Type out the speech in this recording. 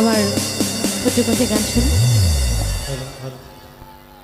আমার প্রচুর কথা গান শুনুন।